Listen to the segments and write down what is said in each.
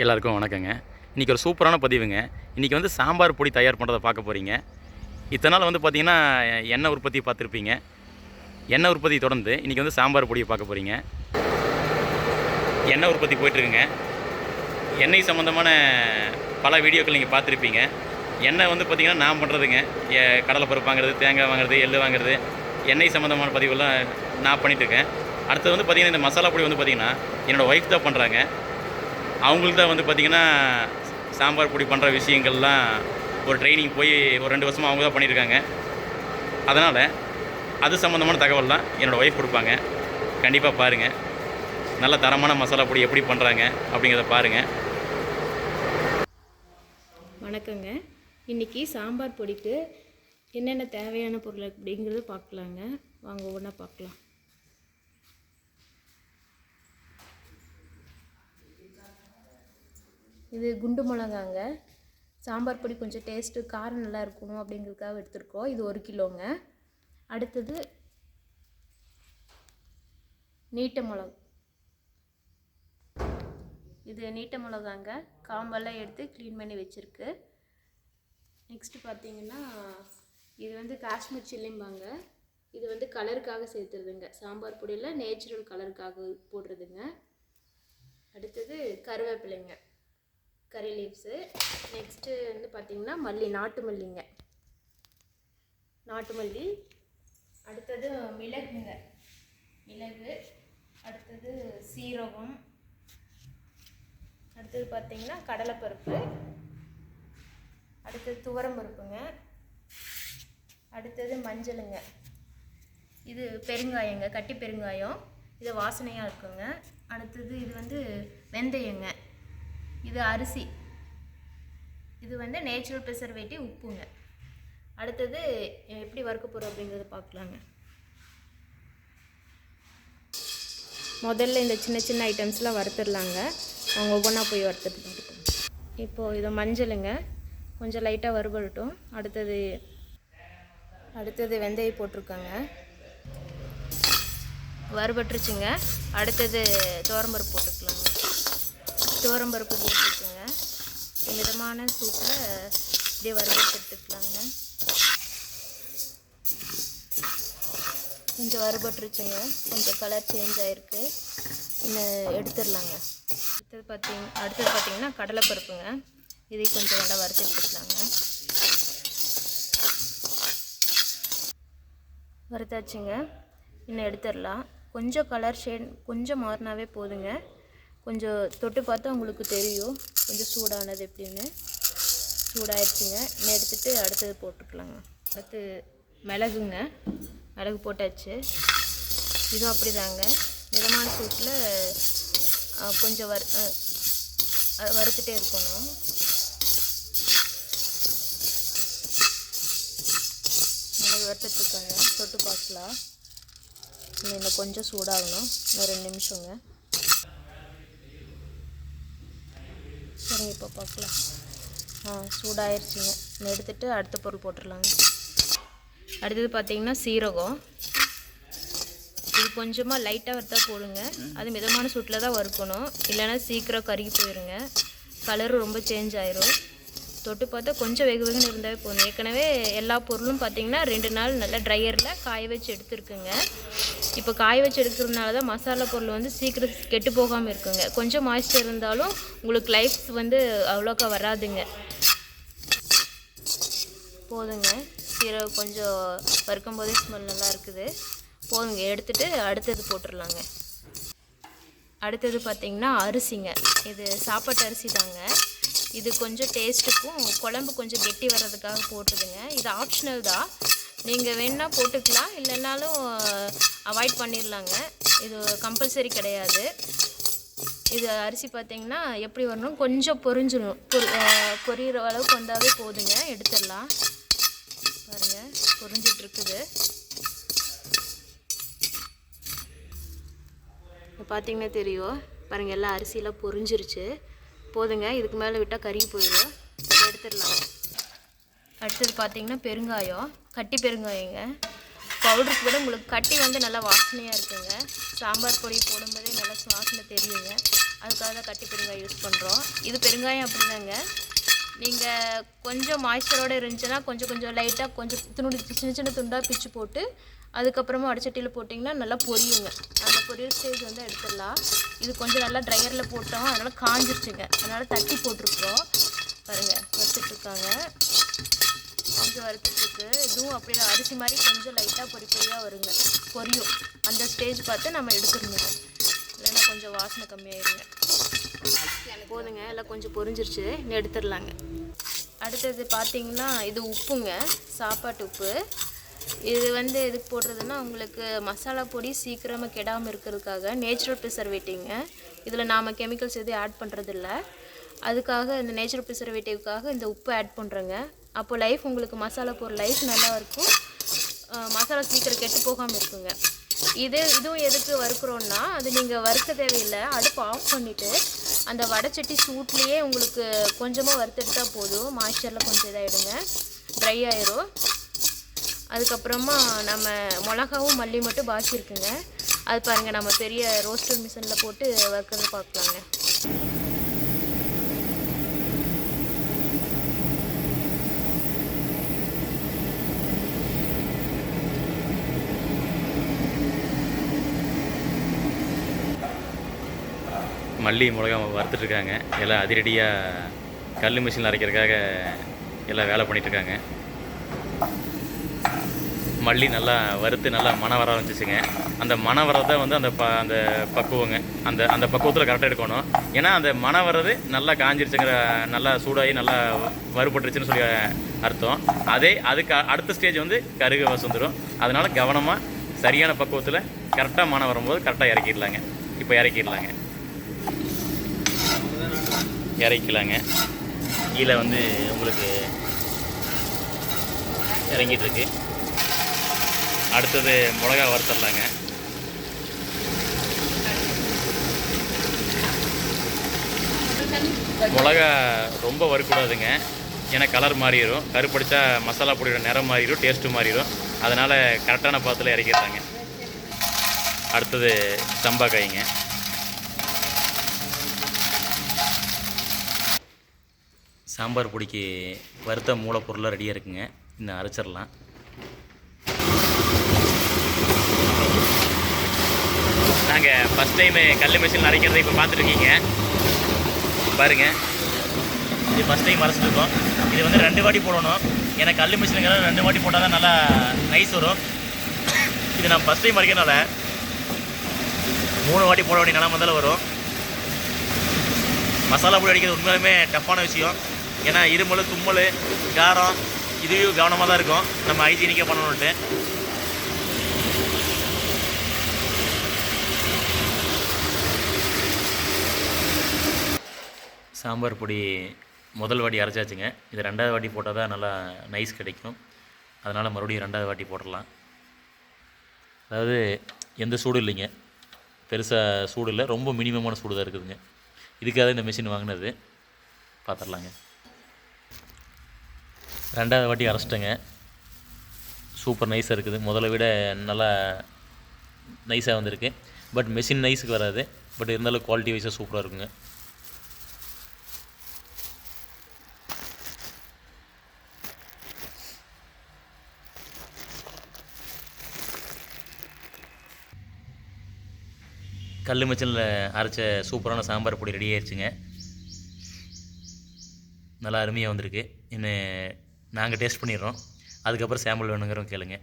எல்லாருக்கும் வணக்கங்க. இன்றைக்கி ஒரு சூப்பரான பதிவுங்க. இன்றைக்கி வந்து சாம்பார் பொடி தயார் பண்ணுறதை பார்க்க போகிறீங்க இத்தனை நாள் வந்து பார்த்திங்கன்னா எண்ணெய் உற்பத்தி பார்த்துருப்பீங்க. எண்ணெய் உற்பத்தி தொடர்ந்து இன்றைக்கி வந்து சாம்பார் பொடியை பார்க்க போகிறீங்க எண்ணெய் உற்பத்தி போயிட்டுருக்குங்க. எண்ணெய் சம்மந்தமான பல வீடியோக்கள் நீங்கள் பார்த்துருப்பீங்க. எண்ணெய் வந்து பார்த்திங்கன்னா நான் பண்ணுறதுங்க கடலை பருப்பு வாங்குறது தேங்காய் வாங்குறது எள்ளு வாங்குறது எண்ணெய் சம்மந்தமான பதிவுலாம் நான் பண்ணிகிட்ருக்கேன் அடுத்தது வந்து பார்த்திங்கன்னா இந்த மசாலா பொடி வந்து பார்த்திங்கன்னா என்னோடய ஒய்ஃப் தான் பண்ணுறாங்க அவங்களுக்கு தான் வந்து பார்த்திங்கன்னா சாம்பார் பொடி பண்ணுற விஷயங்கள்லாம் ஒரு ட்ரைனிங் போய் ஒரு ரெண்டு வருஷமாக அவங்க தான் பண்ணியிருக்காங்க அதனால் அது சம்மந்தமான தகவல்லாம் என்னோடய ஒய்ஃப் கொடுப்பாங்க. கண்டிப்பாக பாருங்கள் நல்ல தரமான மசாலா பொடி எப்படி பண்ணுறாங்க அப்படிங்கிறத பாருங்கள் வணக்கங்க. இன்றைக்கி சாம்பார் பொடிக்கு என்னென்ன தேவையான பொருள் அப்படிங்கிறது பார்க்கலாங்க. வாங்க ஒவ்வொன்றா பார்க்கலாம். இது குண்டு மிளகாங்க. சாம்பார் பொடி கொஞ்சம் டேஸ்ட்டு காரம் நல்லா இருக்கணும் அப்படிங்கிறதுக்காக எடுத்துருக்கோம். இது ஒரு கிலோங்க. அடுத்தது நீட்ட மிளகு. இது நீட்ட மிளகாங்க. காம்பெல்லாம் எடுத்து க்ளீன் பண்ணி வச்சுருக்கு. நெக்ஸ்ட்டு பார்த்தீங்கன்னா இது வந்து காஷ்மீர் சில்லிம்பாங்க இது வந்து கலருக்காக சேர்த்துருதுங்க சாம்பார் பொடியில் நேச்சுரல் கலருக்காக போடுறதுங்க. அடுத்தது கருவேப்பிலைங்க. கறி லீவ்ஸு நெக்ஸ்ட்டு வந்து பார்த்திங்கன்னா மல்லி நாட்டு மல்லிங்க. நாட்டு மல்லி. அடுத்தது மிளகுங்க. மிளகு அடுத்தது சீரகம். அடுத்தது பார்த்திங்கன்னா கடலைப்பருப்பு. அடுத்தது துவரம் பருப்புங்க. அடுத்தது மஞ்சளுங்க. இது பெருங்காயங்க கட்டி பெருங்காயம். இது வாசனையாக இருக்குங்க. அடுத்தது இது வந்து வெந்தயங்க. இது அரிசி. இது வந்து நேச்சுரல் ப்ரிசர்வேட்டிவ் உப்புங்க. அடுத்தது எப்படி வறுக்க போகிறோம் அப்படிங்கிறத பார்க்கலாங்க. முதல்ல இந்த சின்ன சின்ன ஐட்டம்ஸ்லாம் வறுத்துடலாங்க. அவங்க ஒவ்வொன்றா போய் வறுத்துட்டு இருக்கோம் இப்போது இது மஞ்சளுங்க. கொஞ்சம் லைட்டாக வறுபடட்டும். அடுத்தது அடுத்தது வெந்தயம் போட்டிருக்காங்க. வறுபட்டுருச்சுங்க. அடுத்தது தோரம்பருப்பு போட்டுக்கலாங்க. துவரம்பருப்பு போட்டுருக்குங்க. மிதமான சூட்டில் இப்படியே வறுபட்டு எடுத்துக்கலாங்க. கொஞ்சம் வறுபட்டுருச்சுங்க. கொஞ்சம் கலர் சேஞ்ச் ஆகிருக்கு இன்னும் எடுத்துடலாங்க. அடுத்தது பார்த்தீங்க அடுத்தது பார்த்தீங்கன்னா கடலைப்பருப்புங்க. இதை கொஞ்சம் நல்லா வறுத்து எடுத்துக்கலாங்க. வறுத்தாச்சுங்க. இன்னும் எடுத்துடலாம். கொஞ்சம் கலர் ஷேட் கொஞ்சம் மாறினாவே போதுங்க. கொஞ்சம் தொட்டு பார்த்தா உங்களுக்கு தெரியும். கொஞ்சம் சூடானது எப்படின்னு. சூடாயிடுச்சுங்க எடுத்துகிட்டு அடுத்தது போட்டுக்கலாங்க. அடுத்து மிளகுங்க. மிளகு போட்டாச்சு. இதுவும் அப்படி தாங்க மிதமான சூட்டில் கொஞ்சம் வறு வறுத்துட்டே இருக்கணும். மிளகு வறுத்துட்ருக்காங்க தொட்டு பார்க்கலாம். இன்னும் இன்னும் கொஞ்சம் சூடாகணும். இன்னும் ரெண்டு நிமிஷங்க. சரிங்க இப்போ பார்க்கலாம் ஆ சூடாயிருச்சுங்க. எடுத்துகிட்டு அடுத்த பொருள் போட்டுடலாங்க. அடுத்தது பார்த்தீங்கன்னா சீரகம். இது கொஞ்சமாக லைட்டாக வறுத்தா போடுங்க. அது மிதமான சூட்டில் தான் வறுக்கணும். இல்லைன்னா சீக்கிரம் கருகி போயிருங்க. கலரும் ரொம்ப சேஞ்ச் ஆயிரும். தொட்டு பார்த்தா கொஞ்சம் வெகு வெகுன்னு இருந்தாவே போதும். ஏற்கனவே எல்லா பொருளும் பார்த்தீங்கன்னா ரெண்டு நாள் நல்லா ட்ரையரில் காய வச்சு எடுத்துருக்குங்க. இப்போ காய வச்சு எடுக்கிறதுனால தான் மசாலா பொருள் வந்து சீக்கிரம் கெட்டு போகாமல் இருக்குங்க. கொஞ்சம் மாய்ஸ்டர் இருந்தாலும் உங்களுக்கு லைஃப் வந்து அவ்வளோக்கா வராதுங்க. போதுங்க. சீரகம் கொஞ்சம் வறுக்கும் போதே ஸ்மெல் நல்லா இருக்குது. போதுங்க. எடுத்துகிட்டு அடுத்தது போட்டுடலாங்க அடுத்தது பார்த்திங்கன்னா அரிசிங்க. இது சாப்பாட்டு அரிசி தாங்க. இது கொஞ்சம் டேஸ்ட்டுக்கும் குழம்பு கொஞ்சம் கெட்டி வர்றதுக்காக போட்டுதுங்க. இது ஆப்ஷனல் தான். நீங்கள் வேணால் போட்டுக்கலாம். இல்லைனாலும் அவாய்ட் பண்ணிடலாங்க இது கம்பல்சரி கிடையாது. இது அரிசி பார்த்தீங்கன்னா எப்படி வரணும்? கொஞ்சம் பொரிஞ்சிடும் பொரி பொரியிற அளவுக்கு வந்தாவே போதுங்க. எடுத்துடலாம் பாருங்கள் பொரிஞ்சிட்ருக்குது. இப்போ பார்த்தீங்கன்னா தெரியும். பாருங்கள் எல்லா அரிசியெல்லாம் பொரிஞ்சிருச்சு. போதுங்க இதுக்கு மேலே விட்டால் கருகி போயிடும் எடுத்துடலாம் அடுத்தது பார்த்தீங்கன்னா பெருங்காயம் கட்டி பெருங்காயங்க. பவுடருக்கு கூட உங்களுக்கு கட்டி வந்து நல்லா வாசனையாக இருக்குங்க. சாம்பார் பொடி போடும்போதே நல்லா வாசனை தெரியுங்க. அதுக்காக தான் கட்டி பெருங்காயம் யூஸ் பண்ணுறோம் இது பெருங்காயம் அப்படிதாங்க. நீங்கள் கொஞ்சம் மாய்ச்சரோடு இருந்துச்சுன்னா கொஞ்சம் கொஞ்சம் லைட்டாக கொஞ்சம் துண்டு சின்ன சின்ன துண்டாக பிச்சு போட்டு அதுக்கப்புறமா அடிச்சட்டியில் போட்டிங்கன்னா நல்லா பொரியுங்க. அந்த பொரியல் ஸ்டேஜ் வந்து எடுத்துடலாம். இது கொஞ்சம் நல்லா ட்ரையரில் போட்டோம். அதனால் காஞ்சிருச்சுங்க. அதனால் தட்டி போட்டிருக்கோம் பாருங்கள் வச்சுட்ருக்காங்க கொஞ்சம் வறுத்துட்டுருக்கு இதுவும் அப்படி தான் அரிசி மாதிரி கொஞ்சம் லைட்டாக பொடி பொடியாக வருங்க. பொரியும். அந்த ஸ்டேஜ் பார்த்து நம்ம எடுத்துருந்தோம் இல்லைன்னா கொஞ்சம் வாசனை கம்மியாயிருங்க. போதுங்க எல்லாம் கொஞ்சம் பொரிஞ்சிருச்சு. இன்னும் எடுத்துடலாங்க. அடுத்தது பார்த்தீங்கன்னா இது உப்புங்க. சாப்பாட்டு உப்பு. இது வந்து எதுக்கு போடுறதுன்னா உங்களுக்கு மசாலா பொடி சீக்கிரமாக கெடாமல் இருக்கிறதுக்காக நேச்சுரல் ப்ரிசர்வேட்டிங்க இதில் நாம் கெமிக்கல்ஸ் எதுவும் ஆட் பண்ணுறதில்ல அதுக்காக இந்த நேச்சுரல் ப்ரிசர்வேட்டிவ்க்காக இந்த உப்பு ஆட் பண்ணுறேங்க அப்போ லைஃப் உங்களுக்கு மசாலா போடுற லைஃப் நல்லா இருக்கும். மசாலா சீக்கிரம் கெட்டு போகாமல் இருக்குங்க. இது இதுவும் எதுக்கு வறுக்கிறோன்னா அது நீங்கள் வறுக்க தேவையில்லை. அடுப்பு ஆஃப் பண்ணிவிட்டு அந்த வடைச்சட்டி சூட்லேயே உங்களுக்கு கொஞ்சமாக வறுத்தெடுத்தால் போதும். மாய்ச்சரில் கொஞ்சம் இதாகிடுங்க ட்ரை ஆயிரும். அதுக்கப்புறமா நம்ம மிளகாவும் மல்லி மட்டும் பாக்கி இருக்குங்க. அது பாருங்கள் நம்ம பெரிய ரோஸ்டர் மிஷினில் போட்டு வறுக்கிறது பார்க்கலாங்க. மல்லி மிளகா வறுத்துட்ருக்காங்க. எல்லாம் அதிரடியாக கல் மிஷினில் அரைக்கிறதுக்காக எல்லாம் வேலை பண்ணிகிட்ருக்காங்க மல்லி நல்லா வறுத்து நல்லா மணம் வர ஆரம்பிச்சிச்சுங்க. அந்த மணம் வரதை வந்து அந்த ப அந்த பக்குவங்க அந்த அந்த பக்குவத்தில் கரெக்டாக எடுக்கணும். ஏன்னா அந்த மணம் வர்றது நல்லா காஞ்சிருச்சுங்கிற நல்லா சூடாகி நல்லா வறுபட்டுருச்சுன்னு சொல்லி அர்த்தம். அதே அதுக்கு அடுத்த ஸ்டேஜ் வந்து கருகு வசந்துடும் அதனால் கவனமாக சரியான பக்குவத்தில் கரெக்டாக மன வரும்போது கரெக்டாக இறக்கிடலாங்க. இப்போ இறக்கிடலாங்க. இறக்கிக்கலாங்க கீழே வந்து உங்களுக்கு இறங்கிட்டுருக்கு. அடுத்தது மிளகா வறுத்தரலாங்க. மிளகா ரொம்ப வறுக்கூடாதுங்க ஏன்னா கலர் மாறிடும் கருப்படிச்சா மசாலா பொடியோட நிறம் மாறிடும் டேஸ்ட்டு மாறிடும் அதனால் கரெக்டான பாத்தில் இறக்கிடுறாங்க அடுத்தது சம்பா காய்ங்க சாம்பார் பொடிக்கு வறுத்த மூலப்பொருளாக ரெடியாக இருக்குங்க. இன்னும் அரைச்சிடலாம். நாங்கள் ஃபஸ்ட் டைமு கல் மிஷினில் அரைக்கிறதை இப்போ பார்த்துருக்கீங்க பாருங்க. இது ஃபஸ்ட் டைம் அரைச்சிருக்கோம் இது வந்து ரெண்டு வாட்டி போடணும். ஏன்னா கல் மிஷினுங்கிற ரெண்டு வாட்டி போட்டால் தான் நல்லா நைஸ் வரும். இது நான் ஃபஸ்ட் டைம் அரைக்கிறனால மூணு வாட்டி போட வேண்டிய நிலம முதல்ல வரும். மசாலா பொடி அடிக்கிறது உண்மையிலுமே டஃப்பான விஷயம். ஏன்னா இருமல் தும்மல் காரம் இதுவும் கவனமாக தான் இருக்கும். நம்ம ஹைஜீனிக்காக பண்ணணுன்ட்டு சாம்பார் பொடி முதல் வாட்டி அரைச்சாச்சுங்க. இது ரெண்டாவது வாட்டி போட்டால் தான் நல்லா நைஸ் கிடைக்கும். அதனால் மறுபடியும் ரெண்டாவது வாட்டி போடலாம் அதாவது எந்த சூடும் இல்லைங்க. பெருசாக சூடு இல்லை. ரொம்ப மினிமமான சூடு தான் இருக்குதுங்க. இதுக்காக இந்த மிஷின் வாங்கினது. பார்த்துடலாங்க. ரெண்டாவது வாட்டி அரைச்சிட்டேங்க. சூப்பர் நைஸாக இருக்குது. முதல்ல விட நல்லா நைஸாக வந்திருக்கு. பட் மெஷின் நைஸுக்கு வராது. பட் இருந்தாலும் குவாலிட்டி வைஸாக சூப்பராக இருக்குங்க. கல் மிச்சனில் அரைச்ச சூப்பரான சாம்பார் பொடி ரெடி ஆயிடுச்சுங்க நல்லா அருமையாக வந்திருக்கு. இன்னும் நாங்கள் டேஸ்ட் பண்ணிடுறோம். அதுக்கப்புறம் சாம்பிள் வேணுங்கிறவங்க கேளுங்க.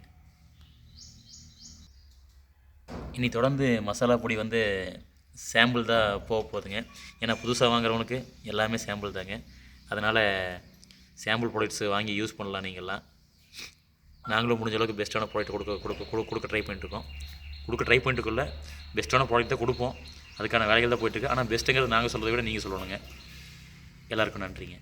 இனி தொடர்ந்து மசாலா பொடி வந்து சாம்பிள் தான் போக போகுதுங்க. ஏன்னா புதுசாக வாங்குறவனுக்கு எல்லாமே சாம்பிள் தாங்க. அதனால் சாம்பிள் ப்ராடக்ட்ஸ் வாங்கி யூஸ் பண்ணலாம் நீங்கள்லாம். நாங்களும் முடிஞ்ச அளவுக்கு பெஸ்ட்டான ப்ராடக்ட் கொடுக்க கொடுக்க கொடு- கொடுக்க ட்ரை பண்ணிட்டுருக்கோம். கொடுக்க ட்ரை பண்ணிட்டுக்குள்ள பெஸ்ட்டான ப்ராடக்ட் தான் கொடுப்போம். அதுக்கான வேலைகள் தான் போயிட்டுருக்கு. ஆனால் பெஸ்ட்டுங்கிறது நாங்கள் சொல்கிறத விட நீங்கள் சொல்லணுங்க. எல்லாருக்கும் நன்றிங்க.